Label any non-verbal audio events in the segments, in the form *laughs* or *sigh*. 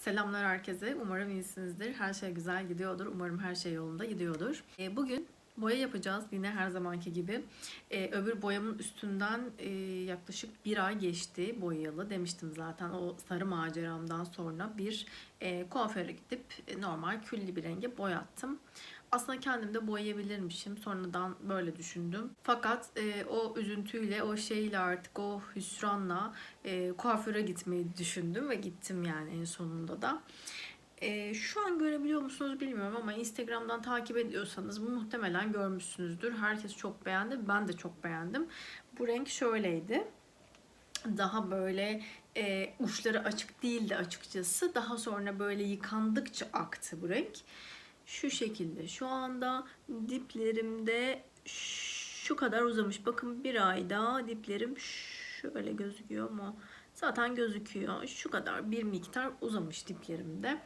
Selamlar herkese. Umarım iyisinizdir. Her şey güzel gidiyordur. Umarım her şey yolunda gidiyordur. E, bugün boya yapacağız yine her zamanki gibi. E, öbür boyamın üstünden e, yaklaşık bir ay geçti boyayalı. Demiştim zaten o sarı maceramdan sonra bir e, kuaföre gidip normal külli bir renge boyattım. Aslında kendim de boyayabilirmişim. Sonradan böyle düşündüm. Fakat e, o üzüntüyle, o şeyle artık o hüsranla e, kuaföre gitmeyi düşündüm ve gittim yani en sonunda da. E, şu an görebiliyor musunuz bilmiyorum ama Instagram'dan takip ediyorsanız bu muhtemelen görmüşsünüzdür. Herkes çok beğendi. Ben de çok beğendim. Bu renk şöyleydi. Daha böyle e, uçları açık değildi açıkçası. Daha sonra böyle yıkandıkça aktı bu renk. Şu şekilde. Şu anda diplerimde şu kadar uzamış. Bakın bir ayda diplerim şöyle gözüküyor mu? Zaten gözüküyor. Şu kadar bir miktar uzamış diplerimde.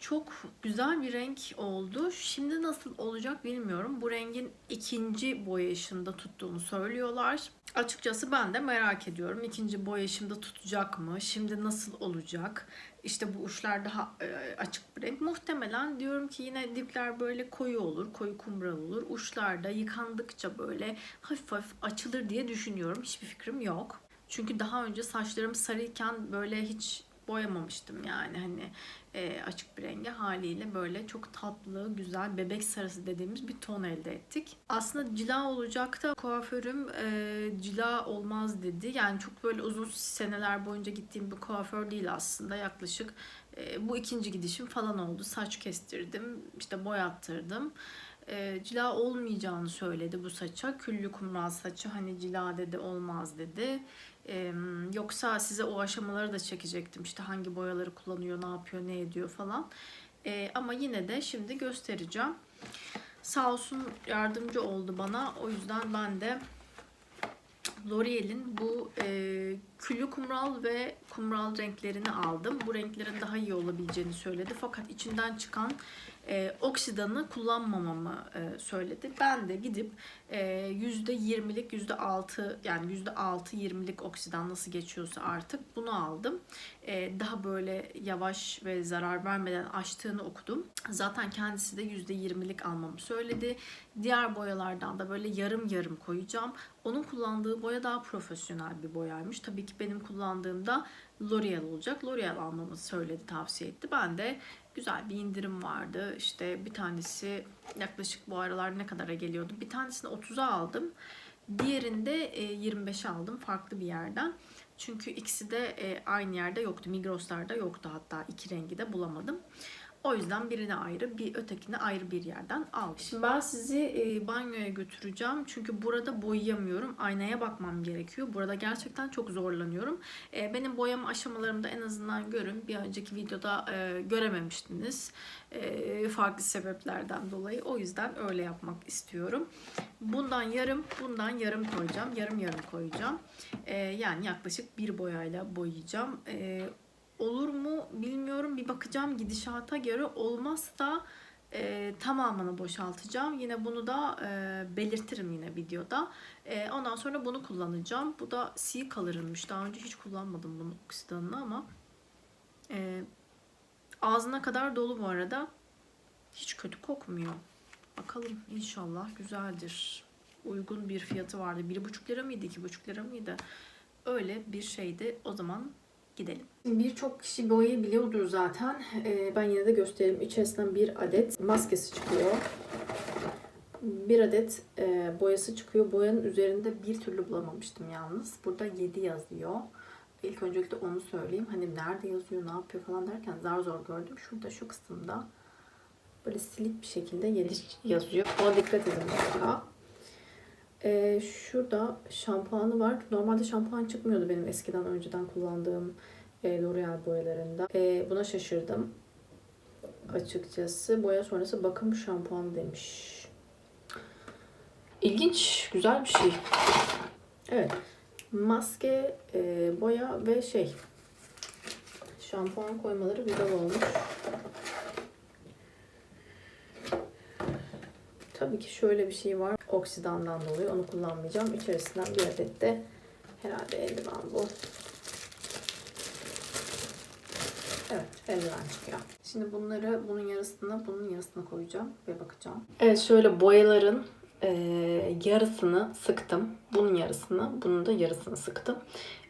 Çok güzel bir renk oldu. Şimdi nasıl olacak bilmiyorum. Bu rengin ikinci boyayışında tuttuğunu söylüyorlar. Açıkçası ben de merak ediyorum. İkinci boyayışımda tutacak mı? Şimdi nasıl olacak? İşte bu uçlar daha e, açık bir renk. Muhtemelen diyorum ki yine dipler böyle koyu olur, koyu kumral olur. Uçlarda yıkandıkça böyle hafif hafif açılır diye düşünüyorum. Hiçbir fikrim yok. Çünkü daha önce saçlarım sarıyken böyle hiç boyamamıştım yani hani e, açık bir rengi haliyle böyle çok tatlı güzel bebek sarısı dediğimiz bir ton elde ettik. Aslında cila olacak da kuaförüm e, cila olmaz dedi. Yani çok böyle uzun seneler boyunca gittiğim bir kuaför değil aslında yaklaşık e, bu ikinci gidişim falan oldu. Saç kestirdim işte boyattırdım e, cila olmayacağını söyledi bu saça. Küllü kumral saçı hani cila dedi olmaz dedi. E, yoksa size o aşamaları da çekecektim. İşte hangi boyaları kullanıyor, ne yapıyor, ne ediyor falan. E, ama yine de şimdi göstereceğim. Sağ olsun yardımcı oldu bana. O yüzden ben de L'Oreal'in bu e, küllü kumral ve kumral renklerini aldım. Bu renklerin daha iyi olabileceğini söyledi. Fakat içinden çıkan e, oksidanı kullanmamamı e, söyledi. Ben de gidip e, %20'lik %6 yani %6-20'lik oksidan nasıl geçiyorsa artık bunu aldım. E, daha böyle yavaş ve zarar vermeden açtığını okudum. Zaten kendisi de %20'lik almamı söyledi. Diğer boyalardan da böyle yarım yarım koyacağım. Onun kullandığı boya daha profesyonel bir boyaymış. Tabii ki benim kullandığımda L'Oreal olacak. L'Oreal almamı söyledi, tavsiye etti. Ben de güzel bir indirim vardı. İşte bir tanesi yaklaşık bu aralar ne kadara geliyordu? Bir tanesini 30'a aldım. Diğerinde 25'e aldım farklı bir yerden. Çünkü ikisi de e, aynı yerde yoktu. Migros'larda yoktu hatta iki rengi de bulamadım. O yüzden birini ayrı, bir ötekini ayrı bir yerden aldım. Şimdi ben sizi e, banyoya götüreceğim. Çünkü burada boyayamıyorum. Aynaya bakmam gerekiyor. Burada gerçekten çok zorlanıyorum. E, benim boyama aşamalarımda en azından görün. Bir önceki videoda e, görememiştiniz. E, farklı sebeplerden dolayı. O yüzden öyle yapmak istiyorum. Bundan yarım, bundan yarım koyacağım. Yarım yarım koyacağım. E, yani yaklaşık bir boyayla boyayacağım. E, olur mu bilmiyorum. Bir bakacağım gidişata göre. Olmazsa e, tamamını boşaltacağım. Yine bunu da e, belirtirim yine videoda. E, ondan sonra bunu kullanacağım. Bu da C Color'ınmış. Daha önce hiç kullanmadım bunu oksidanını ama e, ağzına kadar dolu bu arada. Hiç kötü kokmuyor. Bakalım inşallah güzeldir. Uygun bir fiyatı vardı. 1,5 lira mıydı? 2,5 lira mıydı? Öyle bir şeydi. O zaman gidelim. Birçok kişi boyayı biliyordur zaten. Ee, ben yine de göstereyim. İçerisinden bir adet maskesi çıkıyor. Bir adet e, boyası çıkıyor. Boyanın üzerinde bir türlü bulamamıştım yalnız. Burada 7 yazıyor. İlk öncelikle onu söyleyeyim. Hani nerede yazıyor, ne yapıyor falan derken zar zor gördüm. Şurada şu kısımda böyle silik bir şekilde 7 yazıyor. Ona dikkat edin mutlaka. Ee, şurada şampuanı var. Normalde şampuan çıkmıyordu benim eskiden önceden kullandığım e, L'Oreal boyalarında. E, buna şaşırdım. Açıkçası boya sonrası bakım şampuanı demiş. İlginç, güzel bir şey. Evet. Maske, e, boya ve şey. Şampuan koymaları güzel olmuş. Tabii ki şöyle bir şey var. Oksidandan dolayı onu kullanmayacağım. İçerisinden bir adet de herhalde eldiven bu. Evet. eldiven çıkıyor. Şimdi bunları bunun yarısına bunun yarısına koyacağım ve bakacağım. Evet şöyle boyaların e, yarısını sıktım. Bunun yarısını, bunun da yarısını sıktım.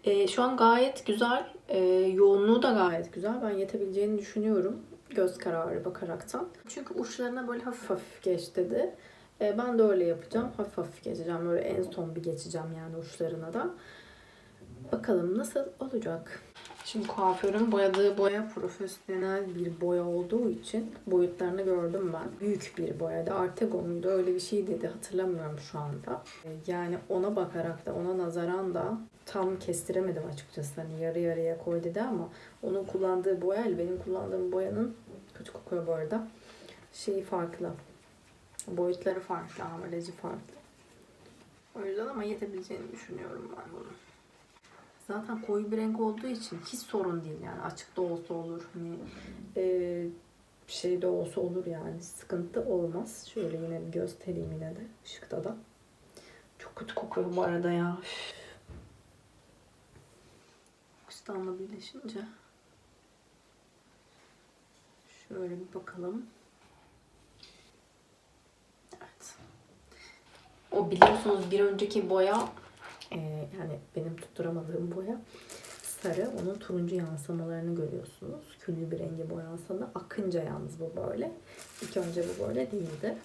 E, şu an gayet güzel. E, yoğunluğu da gayet güzel. Ben yetebileceğini düşünüyorum. Göz kararı bakaraktan. Çünkü uçlarına böyle hafif hafif geç dedi. E, ben de öyle yapacağım. Hafif hafif geçeceğim. Böyle en son bir geçeceğim yani uçlarına da. Bakalım nasıl olacak. Şimdi kuaförün boyadığı boya profesyonel bir boya olduğu için boyutlarını gördüm ben. Büyük bir boyada. Artego muydu öyle bir şey dedi hatırlamıyorum şu anda. E, Yani ona bakarak da ona nazaran da tam kestiremedim açıkçası. Hani yarı yarıya koy dedi ama onun kullandığı boya ile benim kullandığım boyanın kötü kokuyor bu arada. Şeyi farklı. Boyutları farklı, ameleci farklı. O yüzden ama yetebileceğini düşünüyorum ben bunu. Zaten koyu bir renk olduğu için hiç sorun değil yani açık da olsa olur hani e, şey de olsa olur yani sıkıntı olmaz. Şöyle yine bir göstereyim yine de ışıkta da. Çok kötü kokuyor bu arada ya. Oksidanla birleşince. Şöyle bir bakalım. Evet. O biliyorsunuz bir önceki boya e, yani benim tutturamadığım boya sarı. Onun turuncu yansımalarını görüyorsunuz. Küllü bir rengi boyansa da akınca yalnız bu böyle. İlk önce bu böyle değildi.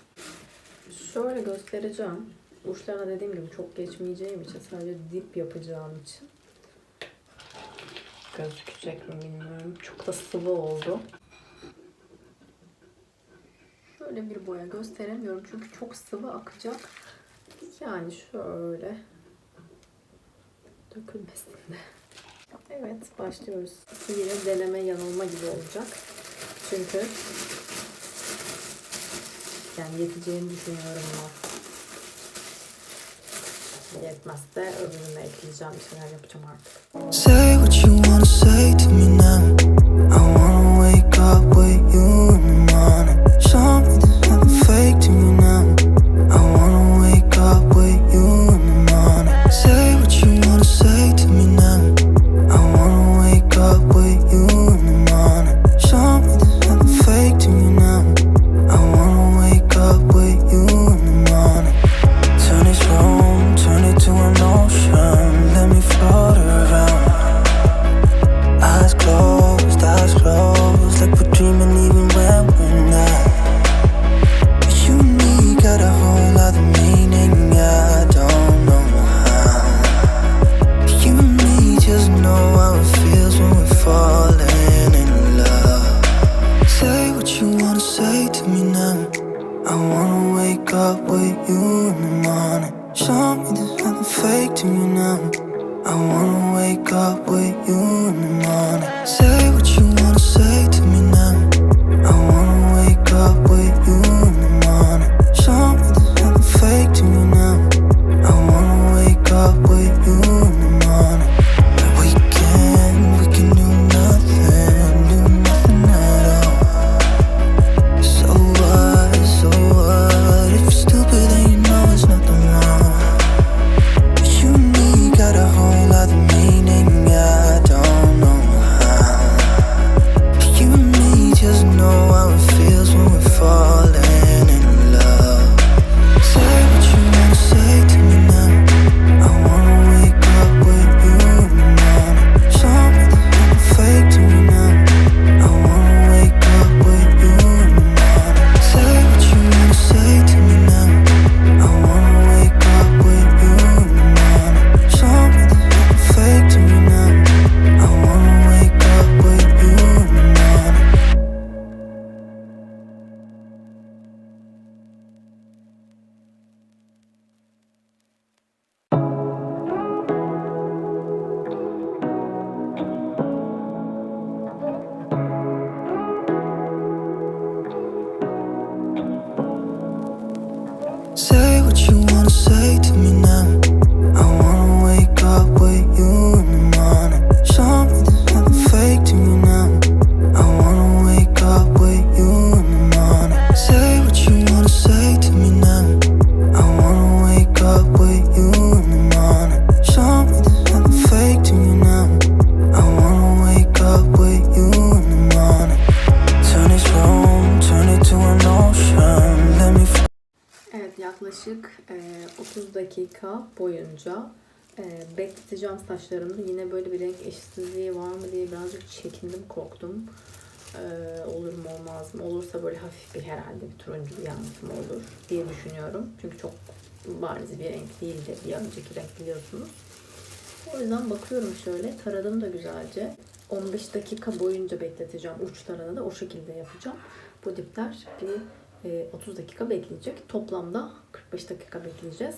Şöyle göstereceğim. Uçlarına dediğim gibi çok geçmeyeceğim için sadece dip yapacağım için. Gözükecek mi bilmiyorum. Çok da sıvı oldu. Şöyle bir boya gösteremiyorum çünkü çok sıvı akacak. Yani şöyle dökülmesin de. Evet başlıyoruz. Yine deneme yanılma gibi olacak. Çünkü yani yeteceğini düşünüyorum ben. Yetmezse öbürünü ekleyeceğim. Şeyler yapacağım artık. Say what you wanna say to me with you in the morning. Show me there's nothing fake to you now. I wanna wake up with you in the morning. Say what you wanna say to me now. I wanna wake up e, bekleteceğim saçlarımı. Yine böyle bir renk eşitsizliği var mı diye birazcık çekindim, korktum. E, olur mu olmaz mı? Olursa böyle hafif bir herhalde bir turuncu bir yansıma olur diye düşünüyorum. Çünkü çok bariz bir renk değildi bir önceki renk biliyorsunuz. O yüzden bakıyorum şöyle. Taradım da güzelce. 15 dakika boyunca bekleteceğim. Uçlarını da o şekilde yapacağım. Bu dipler bir e, 30 dakika bekleyecek. Toplamda 45 dakika bekleyeceğiz.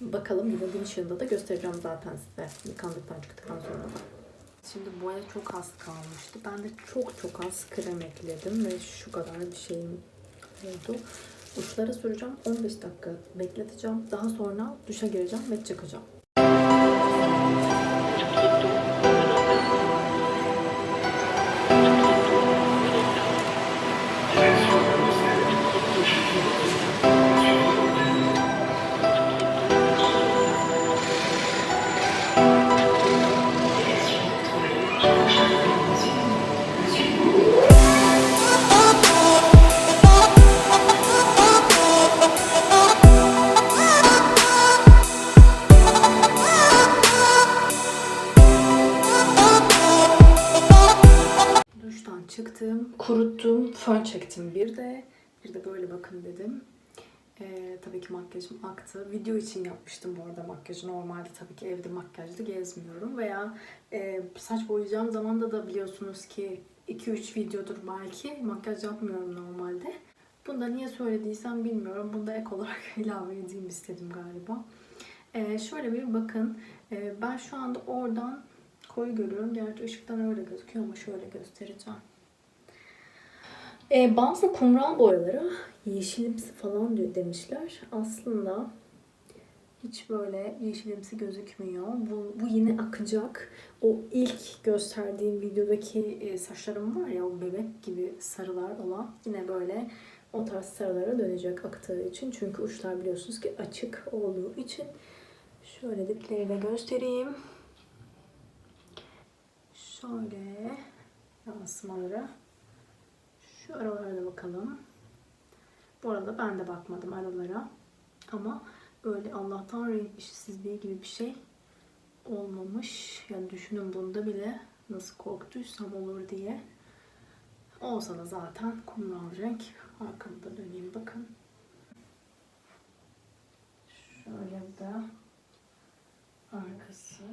Bakalım yine gün ışığında da göstereceğim zaten size. Yıkandıktan çıktıktan sonra da. Şimdi boya çok az kalmıştı. Ben de çok çok az krem ekledim ve şu kadar bir şeyim oldu. Uçlara süreceğim. 15 dakika bekleteceğim. Daha sonra duşa gireceğim ve çıkacağım. Fön çektim bir de. Bir de böyle bakın dedim. Ee, tabii ki makyajım aktı. Video için yapmıştım bu arada makyajı. Normalde tabii ki evde makyajlı gezmiyorum. Veya e, saç boyayacağım zaman da da biliyorsunuz ki 2-3 videodur belki makyaj yapmıyorum normalde. Bunu da niye söylediysem bilmiyorum. Bunu da ek olarak *laughs* ilave edeyim istedim galiba. Ee, şöyle bir bakın. Ee, ben şu anda oradan koyu görüyorum. Gerçi ışıktan öyle gözüküyor ama şöyle göstereceğim. Ee, bazı kumral boyaları yeşilimsi falan demişler. Aslında hiç böyle yeşilimsi gözükmüyor. Bu, bu yine akacak. O ilk gösterdiğim videodaki e, saçlarım var ya o bebek gibi sarılar olan yine böyle o tarz sarılara dönecek aktığı için. Çünkü uçlar biliyorsunuz ki açık olduğu için. Şöyle dipleri de göstereyim. Şöyle yansımaları. Şu aralara bakalım. Bu arada ben de bakmadım aralara. Ama böyle Allah'tan renk eşitsizliği gibi bir şey olmamış. Yani düşünün bunda bile nasıl korktuysam olur diye. Olsa da zaten kumral renk. Arkamı da döneyim bakın. Şöyle de arkası.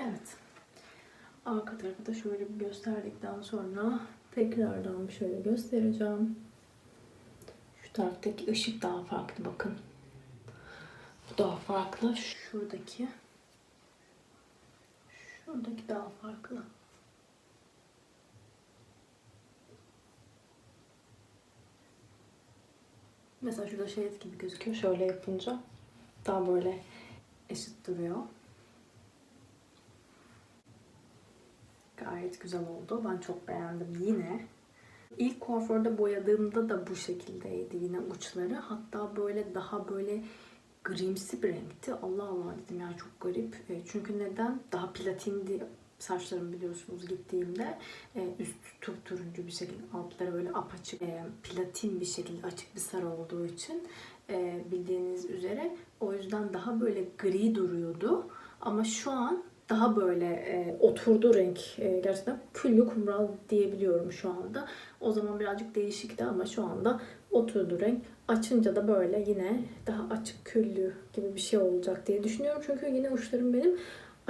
Evet. Arka tarafı da şöyle bir gösterdikten sonra tekrardan şöyle göstereceğim. Şu taraftaki ışık daha farklı bakın. Bu daha farklı. Şuradaki şuradaki daha farklı. Mesela şurada şey gibi gözüküyor. Şöyle yapınca daha böyle eşit duruyor. Gayet güzel oldu. Ben çok beğendim yine. İlk kuaförde boyadığımda da bu şekildeydi yine uçları. Hatta böyle daha böyle grimsi bir renkti. Allah Allah dedim ya çok garip. E, Çünkü neden? Daha platindi saçlarım biliyorsunuz gittiğimde. E, Üstü turuncu bir şekilde altları böyle apaçık e, platin bir şekilde açık bir sarı olduğu için bildiğiniz üzere. O yüzden daha böyle gri duruyordu. Ama şu an daha böyle e, oturdu renk. E, gerçekten küllü kumral diyebiliyorum şu anda. O zaman birazcık değişikti ama şu anda oturdu renk. Açınca da böyle yine daha açık küllü gibi bir şey olacak diye düşünüyorum. Çünkü yine uçlarım benim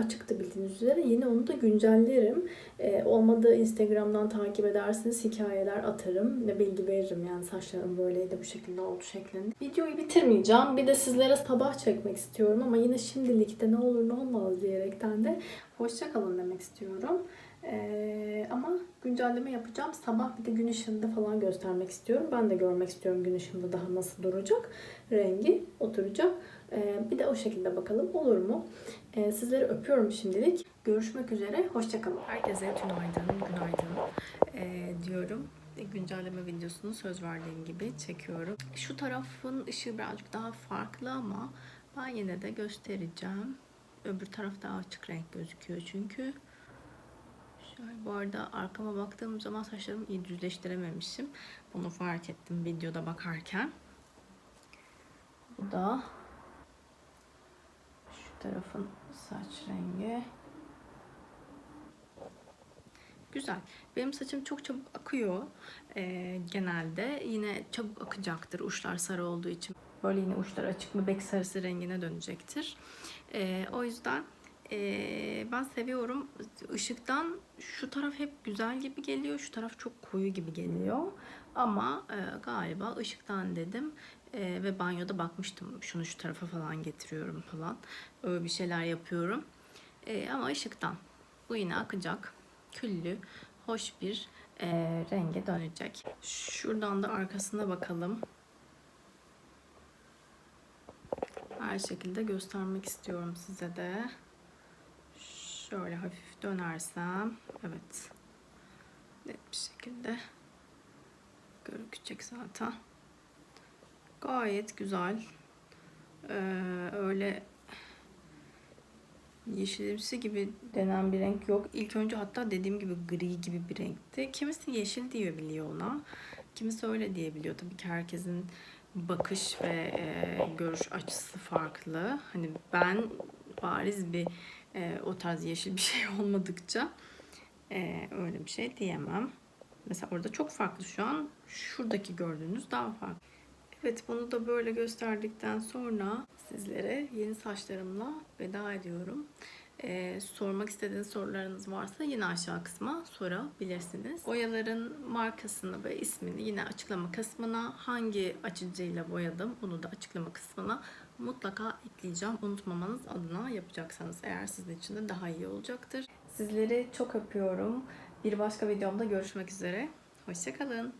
açıktı bildiğiniz üzere. Yine onu da güncellerim. E, olmadı Instagram'dan takip edersiniz. Hikayeler atarım ve bilgi veririm. Yani saçlarım böyleydi bu şekilde oldu şeklinde. Videoyu bitirmeyeceğim. Bir de sizlere sabah çekmek istiyorum ama yine şimdilik de ne olur ne olmaz diyerekten de hoşça kalın demek istiyorum. Ee, ama güncelleme yapacağım. Sabah bir de gün ışığında falan göstermek istiyorum. Ben de görmek istiyorum gün ışığında daha nasıl duracak. Rengi oturacak. Ee, bir de o şekilde bakalım olur mu? Ee, sizleri öpüyorum şimdilik. Görüşmek üzere. Hoşçakalın. Herkese tünaydın, günaydın ee, diyorum. Güncelleme videosunu söz verdiğim gibi çekiyorum. Şu tarafın ışığı birazcık daha farklı ama Ben yine de göstereceğim. Öbür taraf daha açık renk gözüküyor çünkü. Şöyle bu arada arkama baktığım zaman saçlarımı iyi düzleştirememişim. Bunu fark ettim videoda bakarken. Bu da tarafın saç rengi. Güzel. Benim saçım çok çabuk akıyor ee, genelde. Yine çabuk akacaktır uçlar sarı olduğu için. Böyle yine uçlar açık bebek sarısı rengine dönecektir. Ee, o yüzden ee, ben seviyorum. Işıktan şu taraf hep güzel gibi geliyor. Şu taraf çok koyu gibi geliyor. Ama e, galiba ışıktan dedim. E, ve banyoda bakmıştım. Şunu şu tarafa falan getiriyorum falan. Öyle bir şeyler yapıyorum. E, ama ışıktan. Bu yine akacak. Küllü, hoş bir e, renge dönecek. Şuradan da arkasına bakalım. Her şekilde göstermek istiyorum size de. Şöyle hafif dönersem. Evet. Net bir şekilde gözükecek zaten. Gayet güzel. Ee, öyle yeşilimsi gibi denen bir renk yok. İlk önce hatta dediğim gibi gri gibi bir renkti. Kimisi yeşil diyebiliyor ona. Kimisi öyle diyebiliyor. Tabii ki herkesin bakış ve e, görüş açısı farklı. Hani ben bariz bir e, o tarz yeşil bir *laughs* şey olmadıkça e, öyle bir şey diyemem. Mesela orada çok farklı şu an. Şuradaki gördüğünüz daha farklı. Evet bunu da böyle gösterdikten sonra sizlere yeni saçlarımla veda ediyorum. Ee, sormak istediğiniz sorularınız varsa yine aşağı kısma sorabilirsiniz. Boyaların markasını ve ismini yine açıklama kısmına hangi açıcıyla boyadım bunu da açıklama kısmına mutlaka ekleyeceğim. Unutmamanız adına yapacaksanız eğer sizin için de daha iyi olacaktır. Sizleri çok öpüyorum. Bir başka videomda görüşmek üzere. Hoşçakalın.